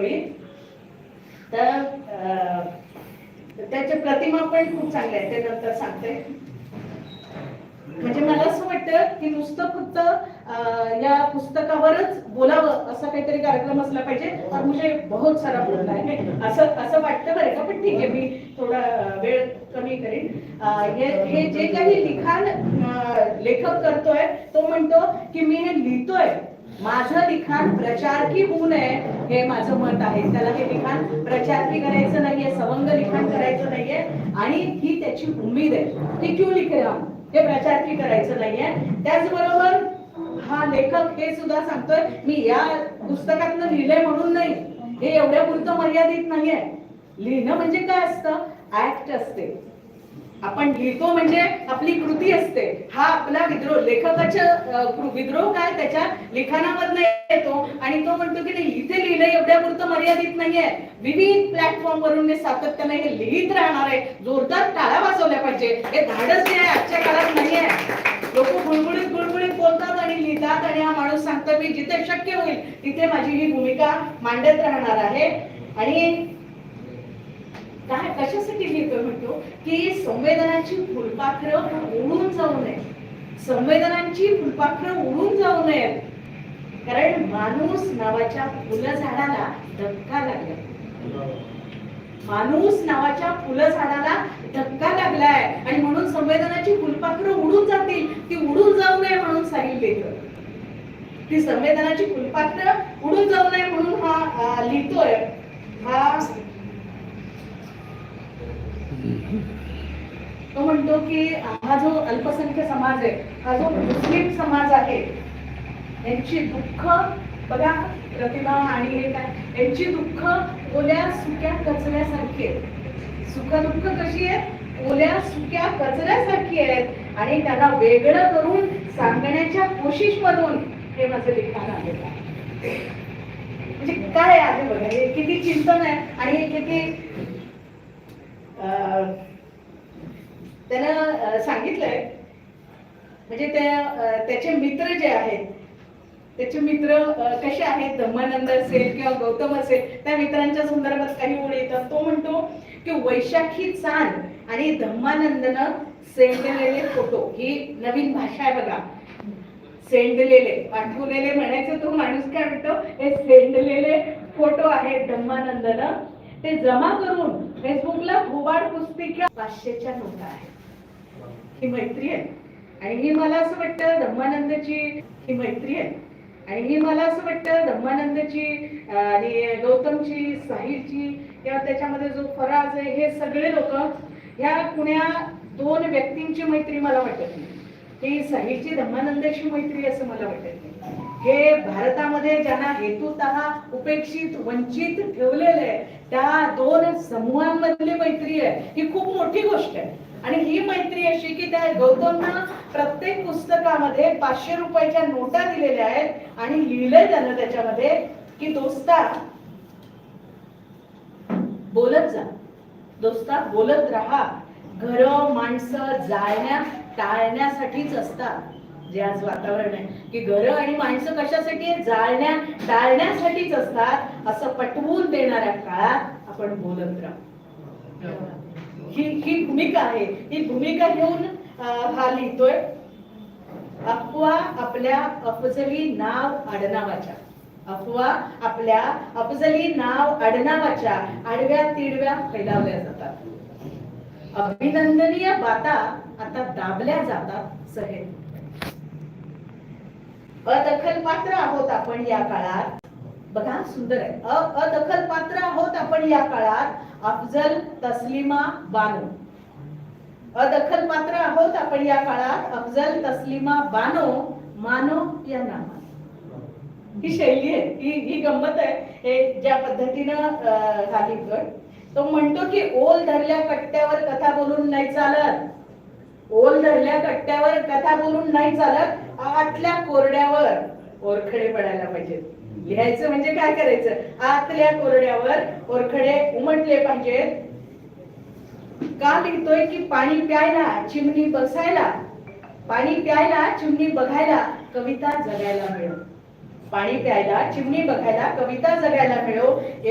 कवी तर अं, प्रतिमा पण खूप चांगले आहेत ते नंतर सांगते. म्हणजे मला असं वाटतं की नुसतं फक्त या पुस्तकावरच बोलावं असा काहीतरी कार्यक्रम असला पाहिजे. और मुझे म्हणजे बहुत सारा बोलना है असं असं वाटतं बरं का? पण ठीक आहे मी थोडा वेळ कमी करेन. हे हे जे काही लिखाण लेखक करतोय तो म्हणतो की मी हे लिहितोय. माझं लिखाण प्रचारकी होऊ नये हे माझं मत आहे. त्याला हे लिखाण प्रचारकी करायचं नाहीये सवंग लिखाण करायचं नाहीये आणि ही त्याची उमेद आहे. की क्यू लिख हे प्रचारकी करायचं नाहीये. त्याचबरोबर हा लेखक हे सुद्धा सांगतोय मी या पुस्तकातनं लिहिलंय म्हणून नाही. हे एवढ्या पुरतं मर्यादित नाहीये. लिहिणं म्हणजे काय असतं? ऍक्ट असते. आपण लिहितो म्हणजे आपली कृती असते. हा आपला विद्रोह लेखकाच्या विद्रोह काय? त्याच्या लिखाणामधनं येतो आणि तो म्हणतो की नाही इथे लिहिलं एवढ्या पुरतं मर्यादित नाहीये. विविध प्लॅटफॉर्म वरून मी सातत्याने हे लिहित राहणार आहे. जोरदार टाळ्या वाजवल्या पाहिजे. हे धाडस जे आहे आजच्या काळात नाहीये. लोक गुळगुळीत गुळगुळीत बोलतात आणि लिहितात आणि हा माणूस सांगतो मी जिथे शक्य होईल तिथे माझी ही भूमिका मांडत राहणार आहे. आणि काय कशासाठी लिहितोय म्हणतो? की संवेदनाची फुलपाखरं उडून जाऊ नये. संवेदनांची फुलपाखरं उडून जाऊ नयेत कारण माणूस नावाच्या फुलझाडाला धक्का लागला माणूस नावाच्या फुलझाडाला धक्का लागलाय. आणि म्हणून संवेदनाची फुलपाखरं उडून जातील. ती उडून जाऊ नये म्हणून साहिल ती संवेदनाची फुलपाखरं उडून जाऊ नये म्हणून हा लिहितोय. हा तो म्हणतो की हा जो अल्पसंख्य समाज आहे हा जो मुस्लिम समाज आहे यांची दुःख बघा प्रतिभा आणि हे काय यांची दुःख ओल्या सुक्या कचऱ्यासारखी आहेत सुख दुःख कशी आहेत ओल्या सुक्या कचऱ्यासारखी आहेत आणि त्यांना वेगळं करून सांगण्याच्या कोशिश मधून हे माझं लिखाण आहे. म्हणजे काय आहे बघा हे किती चिंतन आहे आणि हे किती अं, त्यानं सांगितलंय. म्हणजे त्या त्याचे मित्र जे आहेत त्याचे मित्र कसे आहेत? धम्मानंद असेल किंवा गौतम असेल त्या मित्रांच्या संदर्भात काही ओळी येतात. तो म्हणतो की वैशाखी चांद आणि धम्मानंदनं सेंडलेले फोटो. ही नवीन भाषा आहे बघा. सेंडलेले पाठवलेले म्हणायचं तो माणूस काय म्हणतो? हे सेंडलेले फोटो आहेत धम्मानंदनं. ते जमा करून फेसबुकला भोवाड पाचशेच्या नोटा आहेत. ही मैत्री आहे आणि ही मला असं वाटतं धम्मानंदची ही मैत्री आहे आणि ही मला असं वाटतं धम्मानंदची आणि गौतमची साहिलची किंवा त्याच्यामध्ये जो फराज आहे हे सगळे लोक ह्या कुण्या दोन व्यक्तींची मैत्री मला वाटत नाही. की साहिलची धम्मानंदाशी मैत्री असं मला वाटत नाही. हे भारतामध्ये ज्यांना हेतुत उपेक्षित वंचित ठेवलेले आहे त्या दोन समूहांमधली मैत्री आहे ही खूप मोठी गोष्ट आहे. आणि ही मैत्री अशी की त्या गौतमनं प्रत्येक पुस्तकामध्ये पाचशे रुपयाच्या नोटा दिलेल्या आहेत आणि लिहिलंय त्यानं त्याच्यामध्ये की दोस्ता बोलत जा. दोस्ता बोलत राहा. घर माणसं जाळण्या टाळण्यासाठीच असतात. जे आज वातावरण आहे. की घरं आणि माणसं कशासाठी जाळण्या टाळण्यासाठीच असतात असं पटवून देणाऱ्या काळात आपण बोलत राहू. ही ही भूमिका आहे. ही भूमिका घेऊन हा लिहितोय अफवा आपल्या अफजली नाव आडनावाच्या. अफवा आपल्या अफजली नाव आडनावाच्या आडव्या तिडव्या फैलावल्या जातात. अभिनंदनीय बाता आता दाबल्या जातात सहेत अदखल पात्र आहोत आपण या काळात. बघा सुंदर आहे. अदखल पात्र आहोत आपण या काळात. अफजल तस्लिमा बानो. अदखल पात्र आहोत आपण या काळात. अफजल तस्लिमा बानो मानो या नामात. ही शैली आहे. ही ही गंमत आहे. हे ज्या पद्धतीनं अं, हा तो म्हणतो की ओल धरल्या कट्ट्यावर कथा बोलून नाही चालत. ओल धरल्या कट्ट्यावर कथा बोलून नाही चालत. आतल्या कोरड्यावर ओरखडे पडायला पाहिजेत. लिहायचं म्हणजे काय करायचं? आतल्या कोरड्यावर ओरखडे उमटले पाहिजेत. का लिहितोय की पाणी प्यायला चिमणी बसायला? पाणी प्यायला चिमणी बघायला कविता जगायला मिळो. पाणी प्यायला चिमणी बघायला कविता जगायला मिळो.